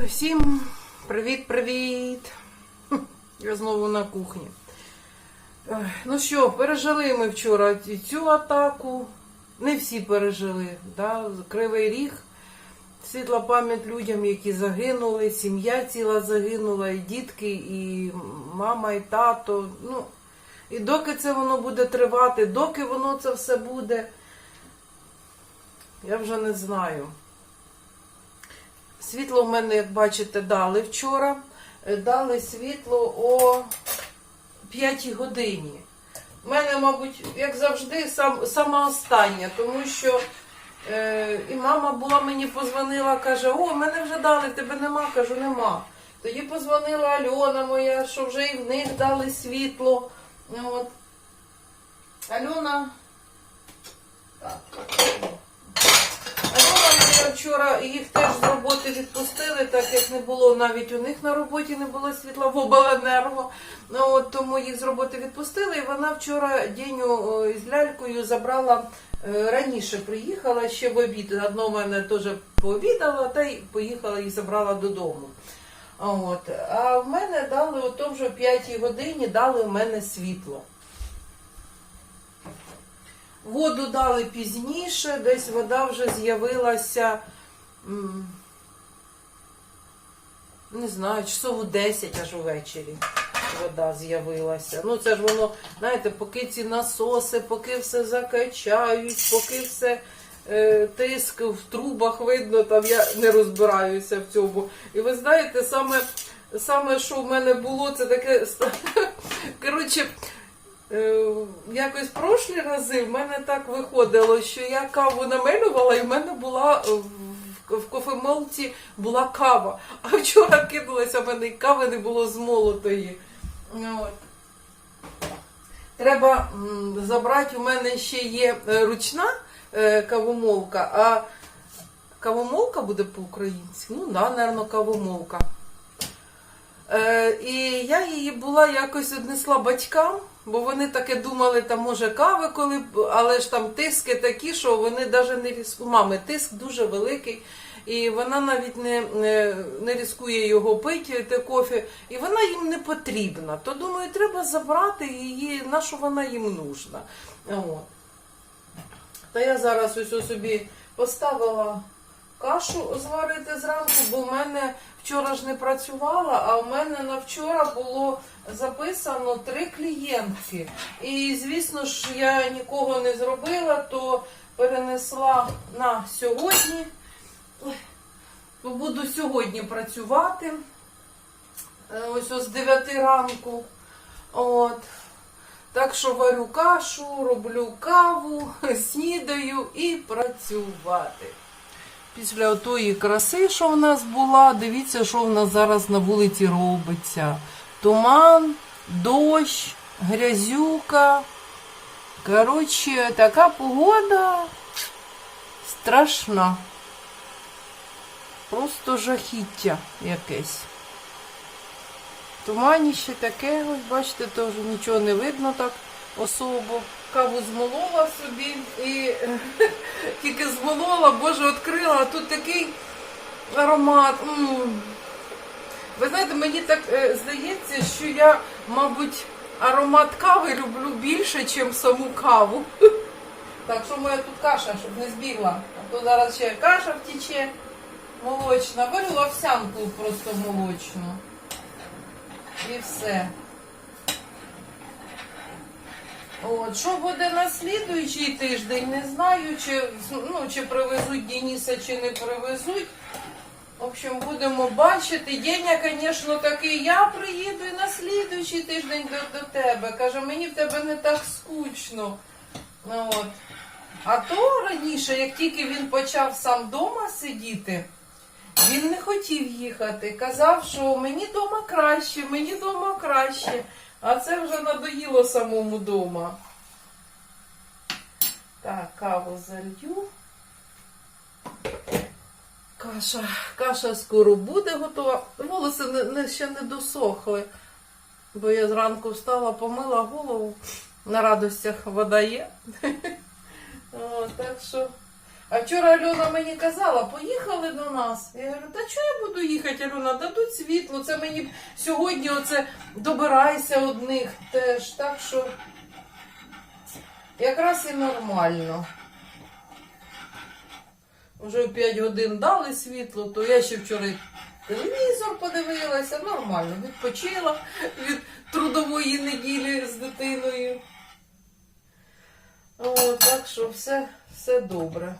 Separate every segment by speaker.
Speaker 1: Ой, Всім привіт-привіт! Я знову на кухні. Ну що, пережили ми вчора цю атаку. Не всі пережили. Да? Кривий ріг. Світла пам'ять людям, які загинули, сім'я ціла загинула, і дітки, і мама, і тато. Ну, і доки це воно буде тривати, доки воно це все буде, я вже не знаю. Світло в мене, як бачите, дали вчора. Е, Дали світло о 5 годині. У мене, мабуть, як завжди, сам, сама остання, тому що е, і мама була мені позвонила, каже, о, мене вже дали, тебе нема, кажу, нема. Тоді позвонила Альона моя, що вже і в них дали світло. От. Альона. Так. Вчора їх теж з роботи відпустили, так як не було навіть у них на роботі не було світла в обленерго. Ну, от, тому їх з роботи відпустили, і вона вчора Діню з лялькою забрала е, раніше приїхала ще в обід. Одно мене теж пообідала, та й поїхала і забрала додому. От. А в мене дали, ото вже о 5 годині дали в мене світло. Воду дали пізніше, десь вода вже з'явилася, не знаю, часов у 10 аж увечері вода з'явилася. Ну це ж воно, знаєте, поки ці насоси, поки все закачають, поки все е, тиск в трубах видно, там я не розбираюся в цьому. І ви знаєте, саме, саме що в мене було, це таке. Коротше, якось прошлі рази в мене так виходило, що я каву намелювала, і в мене була е, в, кофемолці була кава. А вчора кинулася, в мене і кави не було змолотої. Ну, От. Треба забрати, у мене ще є е, ручна е, кавомолка, а кавомолка буде по-українськи? Ну, да, напевно, кавомолка. Е, і я її була якось однесла батькам, бо вони таке думали, там може кави, коли, але ж там тиски такі, що вони навіть не різкують. Мами, тиск дуже великий, і вона навіть не, не, ризикує його пити, те кофе, і вона їм не потрібна. То думаю, треба забрати її, на що вона їм нужна. От. Та я зараз ось собі поставила кашу зварити зранку, бо в мене вчора ж не працювала, а в мене на вчора було записано три клієнтки. І звісно ж, я нікого не зробила, то перенесла на сьогодні. То Буду сьогодні працювати. Е, Ось ось з 9 ранку. От. Так що варю кашу, роблю каву, снідаю і працювати. Після тої краси, що в нас була, дивіться, що в нас зараз на вулиці робиться. Туман, дощ, грязюка. Коротше, така погода страшна. Просто жахіття якесь. Туманіще таке, ось бачите, теж нічого не видно так особо. Каву змолола собі і тільки змолола, боже, відкрила, а тут такий аромат. м. Ви знаєте, мені так е, здається, що я, мабуть, аромат кави люблю більше, ніж саму каву. Так, що моя тут каша, щоб не збігла. А то зараз ще каша втіче молочна. Беру овсянку просто молочну. І все. От, що буде на слідуючий тиждень, не знаю, чи, ну, чи привезуть Дениса, чи не привезуть. В общем, будемо бачити. Деня, звісно, такий, я приїду і на слідуючий тиждень до, до тебе. Каже, мені в тебе не так скучно. Ну, От. А то раніше, як тільки він почав сам вдома сидіти, він не хотів їхати. Казав, що мені вдома краще, мені вдома краще. А це вже надоїло самому вдома. Так, каву залью. Каша, каша скоро буде готова. Волоси не, не, ще не досохли. Бо я зранку встала, помила голову. На радостях вода є. Так що
Speaker 2: А вчора Альона мені казала, поїхали до нас. Я говорю, та чого я буду їхати, Альона? Дадуть світло. Це мені сьогодні оце добирайся одних теж. Так що якраз і нормально. Вже в 5 годин дали світло, то я ще вчора телевізор подивилася, нормально, відпочила від трудової неділі з дитиною. О, так що все, все добре.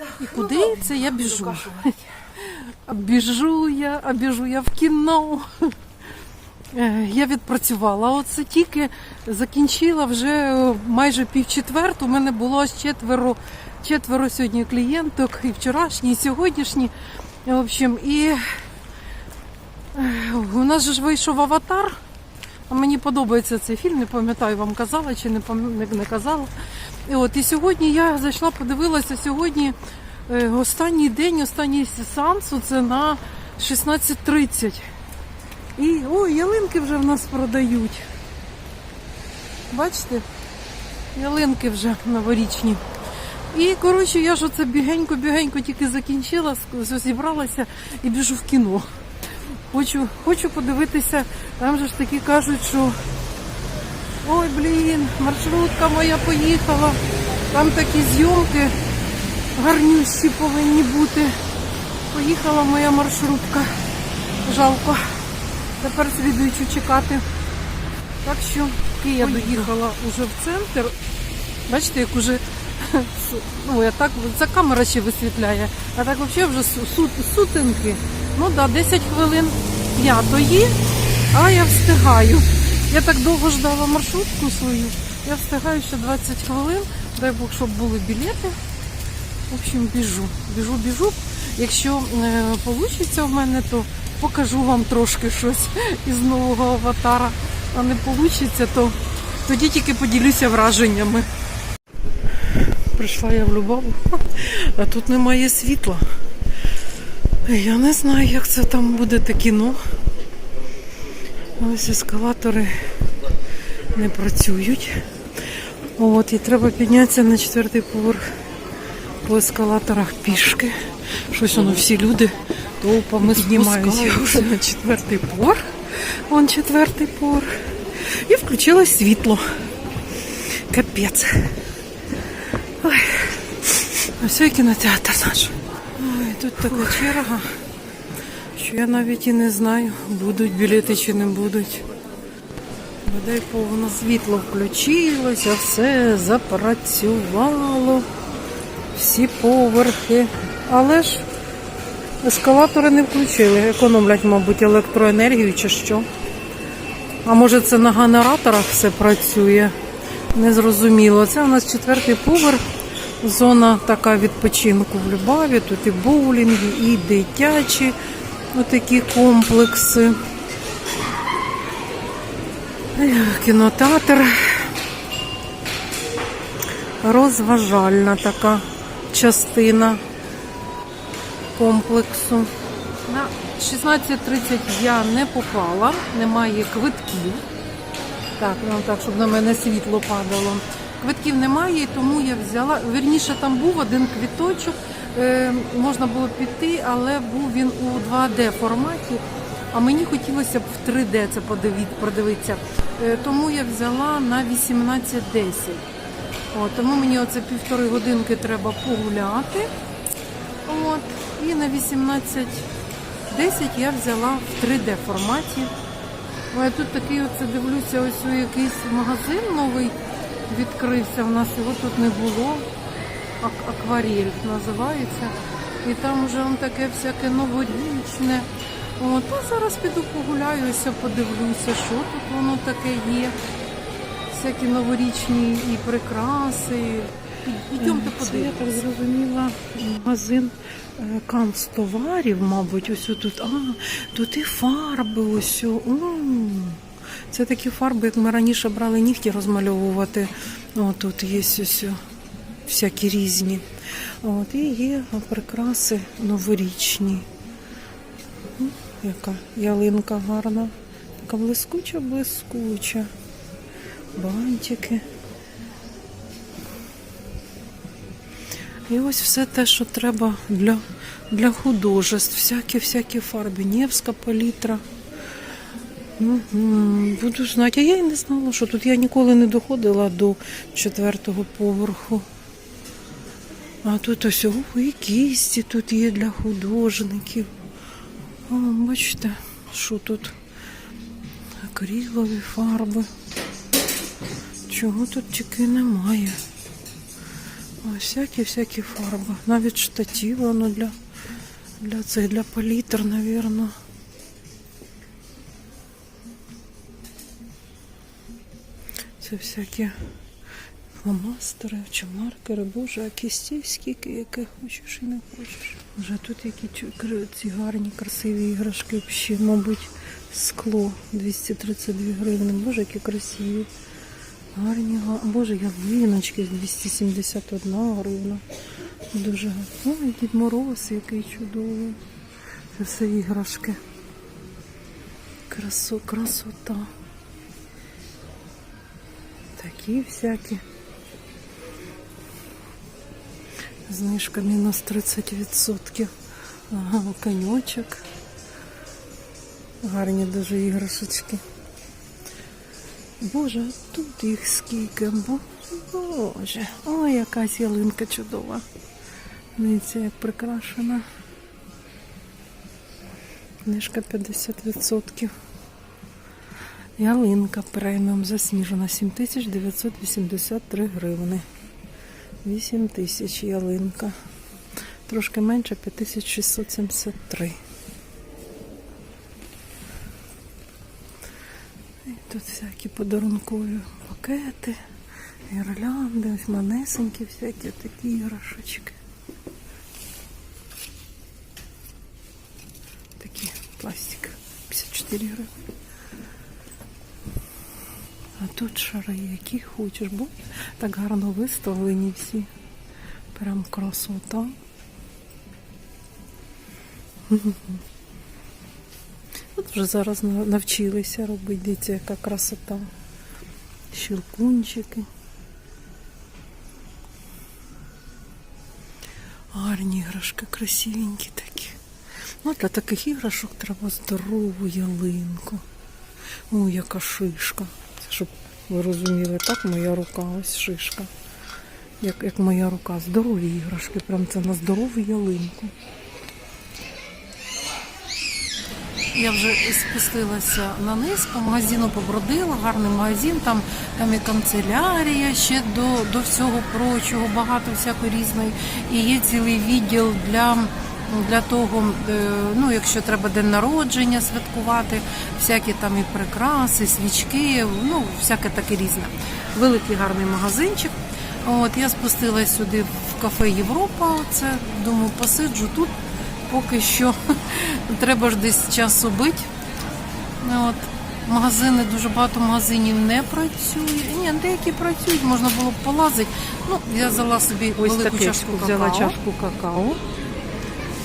Speaker 1: І
Speaker 2: ну,
Speaker 1: куди це я біжу? Біжу я, а біжу я в кіно. Е, Я відпрацювала. Оце тільки закінчила вже майже пів четверту. У мене було четверо, четверо сьогодні клієнток, і вчорашні, і сьогоднішні. В общем, і е, у нас же ж вийшов аватар. Мені подобається цей фільм, не пам'ятаю, вам казала чи не, не, казала. І от і сьогодні я зайшла, подивилася сьогодні. Е, Останній день, останній сеанс це на 16.30. І ой, ялинки вже в нас продають. Бачите? Ялинки вже новорічні. І, коротше, я ж оце бігенько-бігенько тільки закінчила, зібралася і біжу в кіно. Хочу, хочу подивитися, там же ж таки кажуть, що ой, блін, маршрутка моя поїхала. Там такі зйомки гарнющі повинні бути. Поїхала моя маршрутка. Жалко. Тепер слідуючу чекати. Так що я доїхала уже в центр. Бачите, як уже ну, я так, ця камера ще висвітляє, а так взагалі вже сут- сутинки. Ну так, да, 10 хвилин п'ятої, а я встигаю. Я так довго ждала маршрутку свою. Я встигаю ще 20 хвилин. Дай Бог, щоб були білети. В общем, біжу, біжу, біжу. Якщо вийде в мене, то покажу вам трошки щось із нового аватара. А не вийде, то тоді тільки поділюся враженнями. Прийшла я в Любаву, а тут немає світла. Я не знаю, як це там буде те кіно. Ось ескалатори не працюють. От, і треба піднятися на четвертий поверх по ескалаторах пішки. Щось воно всі люди толпами знімаються вже на четвертий поверх. Вон четвертий поверх. І включилось світло. Капець. Ой. А все кінотеатр наш. Ой, тут така черга, що я навіть і не знаю, будуть білети чи не будуть. Бодай повно світло включилося, все запрацювало, всі поверхи. Але ж ескалатори не включили, економлять, мабуть, електроенергію чи що. А може це на генераторах все працює? Незрозуміло. Це у нас четвертий поверх, зона така відпочинку в Любаві. Тут і боулінги, і дитячі отакі комплекси. Кінотеатр. Розважальна така частина комплексу. На 16.30 я не попала, немає квитків. Так, ну так, щоб на мене світло падало. Квитків немає, тому я взяла. Вірніше, там був один квіточок, е, можна було піти, але був він у 2D форматі. А мені хотілося б в 3D це подивити, продивитися. Е, тому я взяла на 18.10. От, тому мені оце півтори годинки треба погуляти. От, і на 18.10 я взяла в 3D форматі. Тут такий оце дивлюся, ось у якийсь магазин новий відкрився. У нас його тут не було. Ак- Акварель називається. І там вже он таке всяке новорічне. От, а зараз піду погуляюся, подивлюся, що тут воно таке є. Всякі новорічні і прикраси. Ідемте
Speaker 3: Це, я так зрозуміла, магазин е, канцтоварів, мабуть, ось тут. А, тут і фарби ось. о. Це такі фарби, як ми раніше брали нігті розмальовувати. О, тут є ось всякі різні. От, і є прикраси новорічні. Яка ялинка гарна. Така блискуча, блискуча. Бантики.
Speaker 1: І ось все те, що треба для, для художеств. Всякі-всякі фарби. Невська палітра. Мгм, Буду знати. А я і не знала, що тут я ніколи не доходила до четвертого поверху. А тут ось о, і кісті тут є для художників. О, бачите, що тут? Акрилові фарби. Чого тут тільки немає. Всякі-всякі фарби. Навіть штатів воно для, для цих, для палітр, навірно. Це всякі фломастери чи маркери. Боже, а кістей скільки, яке хочеш і не хочеш. Вже тут які ці гарні, красиві іграшки, ще, мабуть, скло 232 гривні. Боже, які красиві. Гарні, га- Боже, ялиночки 271 гривна. Дуже гарно. Ой, Дід Мороз, який чудовий. Це все іграшки. Красо, красота. Такі всякі. Знижка мінус 30%. Ага, коньочок. Гарні дуже іграшечки. Боже, тут їх скільки. Боже. Ой, якась ялинка чудова. Дивіться, як прикрашена. Книжка 50%. Ялинка преміум засніжена 7983 гривни. 8 тисяч ялинка. Трошки менше 5673. І тут всякі подарункові пакети, гірлянди, ось манесенькі всякі такі іграшечки. Такі пластик. 54 гривні. А тут шари, які хочеш, бо так гарно виставлені всі. Прям красота. От вже зараз навчилися робити, дивіться, яка красота. Щелкунчики. Гарні іграшки, красивенькі такі. Ну, для таких іграшок треба здорову ялинку. Ой, яка шишка. Щоб ви розуміли, так моя рука, ось шишка. Як, як моя рука. Здорові іграшки, прям це на здорову ялинку.
Speaker 3: Я вже спустилася на низ, по магазину побродила, гарний магазин, там, там і канцелярія ще до, до всього прочого, багато всякої різної. І є цілий відділ для, для того, е, ну, якщо треба день народження святкувати, всякі там і прикраси, свічки, ну, всяке таке різне. Великий гарний магазинчик. От я спустилась сюди в кафе Європа. Оце думаю, посиджу тут. Поки що треба ж десь час убити. Ну, От. Магазини, дуже багато магазинів не працює. Ні, деякі працюють, можна було б полазити. Ну, я взяла собі
Speaker 1: Ось
Speaker 3: велику чашку
Speaker 1: взяла
Speaker 3: какао.
Speaker 1: чашку какао.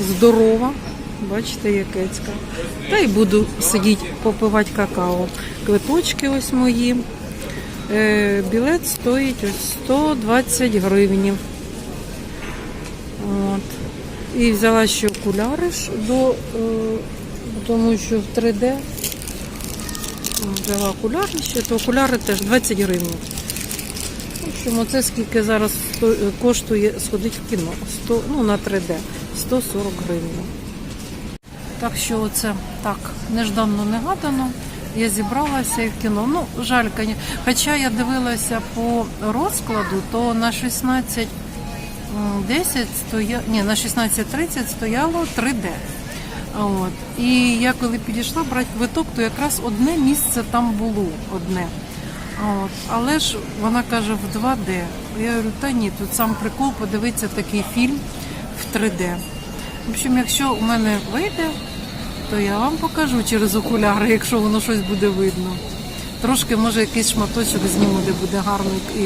Speaker 1: Здорова. Бачите, якецька. Та й буду сидіти, попивати какао. Квиточки ось мої. Е, білет стоїть ось 120 гривень. От. І взяла ще окуляри до, е, тому що в 3D взяла окуляри ще, то окуляри теж 20 гривень. В общем, оце скільки зараз коштує сходити в кіно. 100, ну, на 3D. 140 гривень.
Speaker 3: Так що оце так нежданно негадано. Я зібралася і в кіно. Ну, жаль, коні- хоча я дивилася по розкладу, то на 16 м, 10 стоя... Ні, на 16.30 стояло 3D. От. І я коли підійшла брати квиток, то якраз одне місце там було одне. От. Але ж вона каже в 2D. Я говорю, та ні, тут сам прикол подивитися такий фільм в 3D. В общем, якщо у мене вийде, то я вам покажу через окуляри, якщо воно щось буде видно. Трошки, може, якийсь шматочок зніму, де буде гарно. І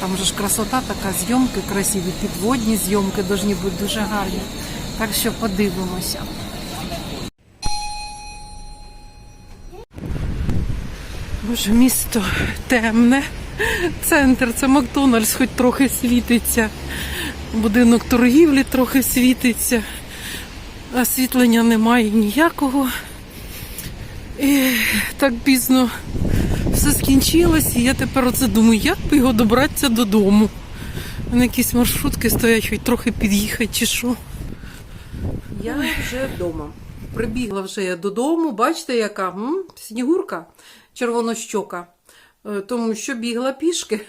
Speaker 3: там же ж красота така, зйомки красиві, підводні зйомки повинні бути дуже гарні. Так що подивимося.
Speaker 1: Боже, місто темне. Центр, це Макдональдс, хоч трохи світиться. Будинок торгівлі трохи світиться. Освітлення немає ніякого. І так пізно все скінчилось, і я тепер оце думаю, як би його добратися додому. Мене якісь маршрутки стоять, хоч трохи під'їхати чи що. Я вже вдома. Прибігла вже я додому. Бачите, яка м? снігурка червонощока. Е, Тому що бігла пішки.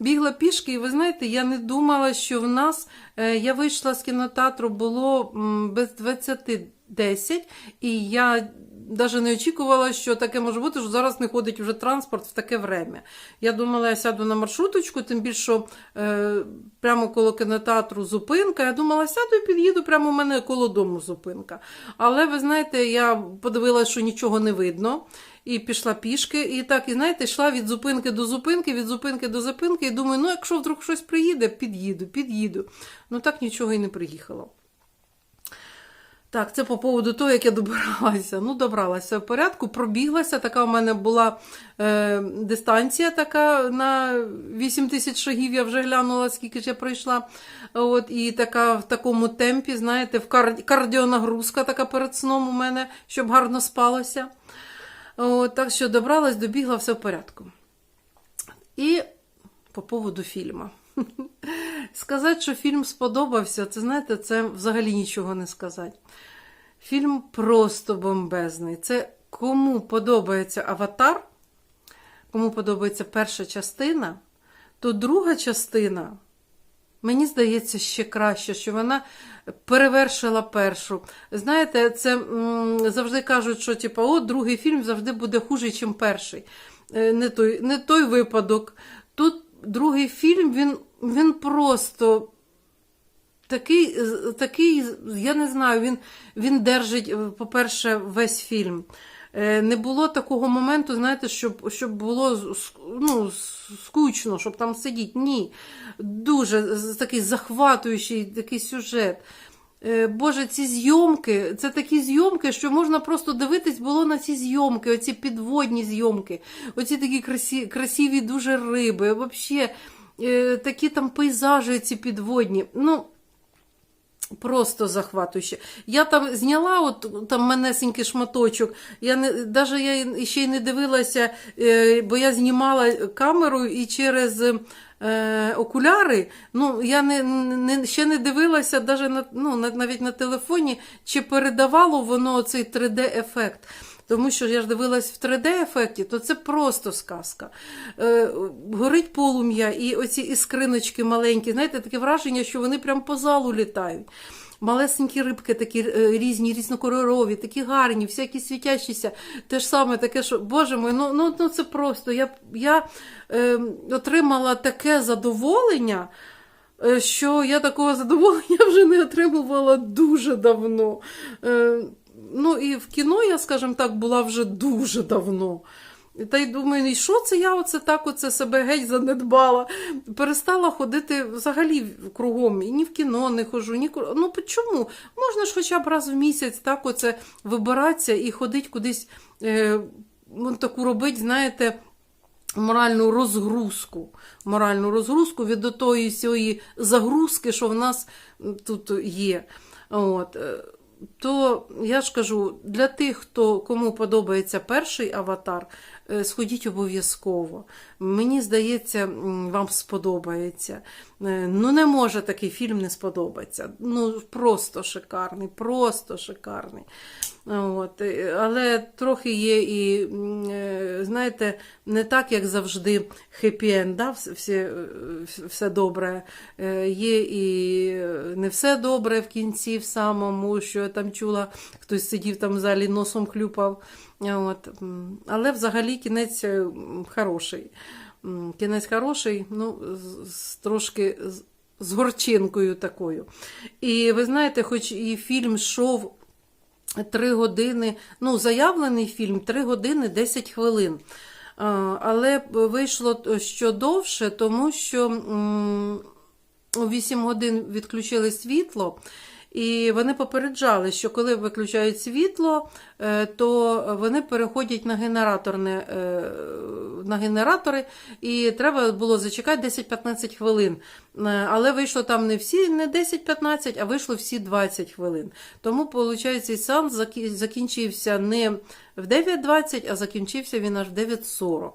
Speaker 1: Бігла пішки, і ви знаєте, я не думала, що в нас е, я вийшла з кінотеатру, було без 20.10, і я навіть не очікувала, що таке може бути, що зараз не ходить вже транспорт в таке время. Я думала, я сяду на маршруточку, тим більше е, прямо коло кінотеатру зупинка. Я думала, сяду і під'їду, прямо у мене коло дому зупинка. Але ви знаєте, я подивилася, що нічого не видно. І пішла пішки, і так, і знаєте, йшла від зупинки до зупинки, від зупинки до зупинки, і думаю, ну якщо вдруг щось приїде, під'їду, під'їду. Ну так нічого і не приїхало. Так, це по поводу того, як я добиралася. Ну, добралася в порядку, пробіглася. Така у мене була е, дистанція така на 8 тисяч шагів. Я вже глянула, скільки ж я пройшла. От, і така в такому темпі, знаєте, в кар... кардіонагрузка така перед сном у мене, щоб гарно спалося. От, так що добралась, добігла, все в порядку. І по поводу фільму. Сказати, що фільм сподобався, це знаєте, це взагалі нічого не сказати. Фільм просто бомбезний. Це кому подобається аватар, кому подобається перша частина, то друга частина, мені здається, ще краще, що вона перевершила першу. Знаєте, це завжди кажуть, що типу, о, другий фільм завжди буде хуже, ніж перший. Е, Не той, не той випадок. Тут другий фільм, він, він просто такий, такий, я не знаю, він, він держить, е, по-перше, весь фільм. Е, Не було такого моменту, знаєте, щоб, щоб було ну, скучно, щоб там сидіти. Ні. Дуже такий захватуючий такий сюжет. Е, Боже, ці зйомки, це такі зйомки, що можна просто дивитись було на ці зйомки, оці підводні зйомки, оці такі красиві, красиві дуже риби, взагалі такі там пейзажі ці підводні. Ну, Просто захватуюче. Я там зняла от там манесенький шматочок. Я не даже я ще й не дивилася, е, бо я знімала камеру і через е, окуляри. Ну я не, не ще не дивилася, даже на ну навіть на телефоні, чи передавало воно цей 3D-ефект. Тому що я ж дивилась в 3D-ефекті, то це просто сказка. Е, горить полум'я, і оці іскриночки маленькі, знаєте, таке враження, що вони прямо по залу літають. Малесенькі рибки, такі е, різні, різнокольорові, такі гарні, всякі світящіся. Те ж саме таке, що, боже мой, ну, ну, ну це просто. Я, я е, отримала таке задоволення. е, Що я такого задоволення вже не отримувала дуже давно. Е, Ну і в кіно я, скажімо так, була вже дуже давно. Та й думаю, і що це я оце так оце себе геть занедбала. Перестала ходити взагалі кругом. І ні в кіно не хожу, ні Ну чому? Можна ж хоча б раз в місяць так оце вибиратися і ходити кудись, е, ну, таку робити, знаєте, моральну розгрузку. Моральну розгрузку від тої загрузки, що в нас тут є. От. То я ж кажу, для тих, хто кому подобається перший аватар, сходіть обов'язково. Мені здається, вам сподобається. Е, Ну, не може такий фільм не сподобатися. Ну, просто шикарний, просто шикарний. От. е, Але трохи є і, е, знаєте, не так, як завжди, хеппі-енд, да? все, все, добре. Е, Є і е, не все добре в кінці, в самому, що я там чула, хтось сидів там в залі, носом хлюпав. От. Але взагалі кінець е, хороший. Кінець хороший, ну, з, трошки з, горчинкою такою. І ви знаєте, хоч і фільм йшов. Три години, ну, заявлений фільм 3 години 10 хвилин. Але вийшло що довше, тому що у 8 годин відключили світло, І вони попереджали, що коли виключають світло, е, то вони переходять на, генераторне, е, на генератори, і треба було зачекати 10-15 хвилин. Е, Але вийшло там не всі, не 10-15, а вийшло всі 20 хвилин. Тому, виходить, закі- закінчився не в 9.20, а закінчився він аж в 9.40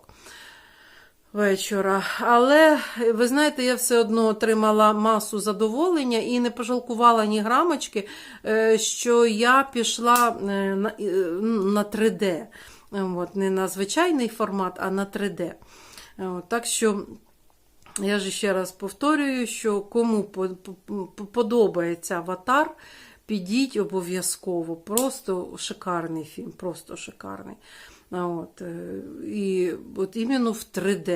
Speaker 1: вечора. Але ви знаєте, я все одно отримала масу задоволення і не пожалкувала ні грамочки, е, що я пішла е, на, е, 3D. Е, От, не на звичайний формат, а на 3D. Е, От, так що. Я ж ще раз повторюю, що кому по- по- подобається аватар, підіть обов'язково. Просто шикарний фільм, просто шикарний. От, е, і от іменно в 3D.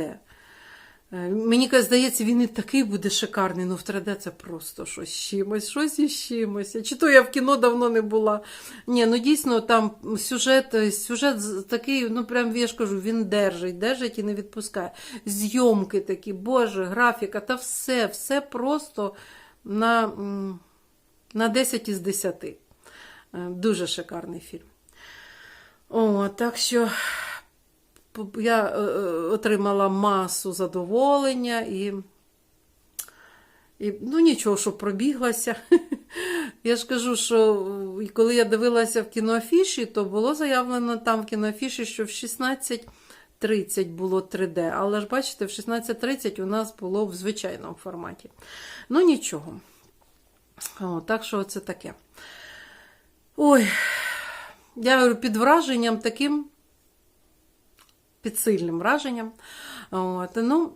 Speaker 1: Е, Мені здається, він і такий буде шикарний, ну в 3D це просто щось чимось, щось із чимось. Чи то я в кіно давно не була. Ні, ну дійсно там сюжет, е, сюжет такий, ну прям я ж кажу, він держить, держить і не відпускає. Зйомки такі, боже, графіка, та все, все просто на, на 10 із 10. Е, Дуже шикарний фільм. О, так що я е, е, отримала масу задоволення і, і ну нічого, що пробіглася. Я ж кажу, що коли я дивилася в кіноафіші, то було заявлено там в кіноафіші, що в 16.30 було 3D. Але ж бачите, в 16.30 у нас було в звичайному форматі. Ну нічого. О, так що це таке. Ой, я говорю, під враженням таким під сильним враженням. От, ну,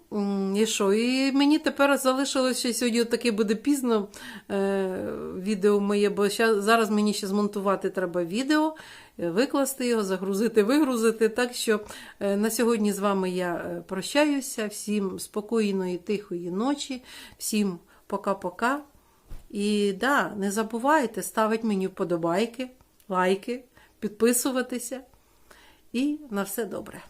Speaker 1: і що? І мені тепер залишилося ще сьогодні таке буде пізно е, відео моє, бо ща, зараз мені ще змонтувати треба відео, е, викласти його, загрузити, вигрузити. Так що е, на сьогодні з вами я е, прощаюся. Всім спокійної, тихої ночі, всім пока-пока. І да, не забувайте ставити мені вподобайки, лайки, підписуватися. І на все добре.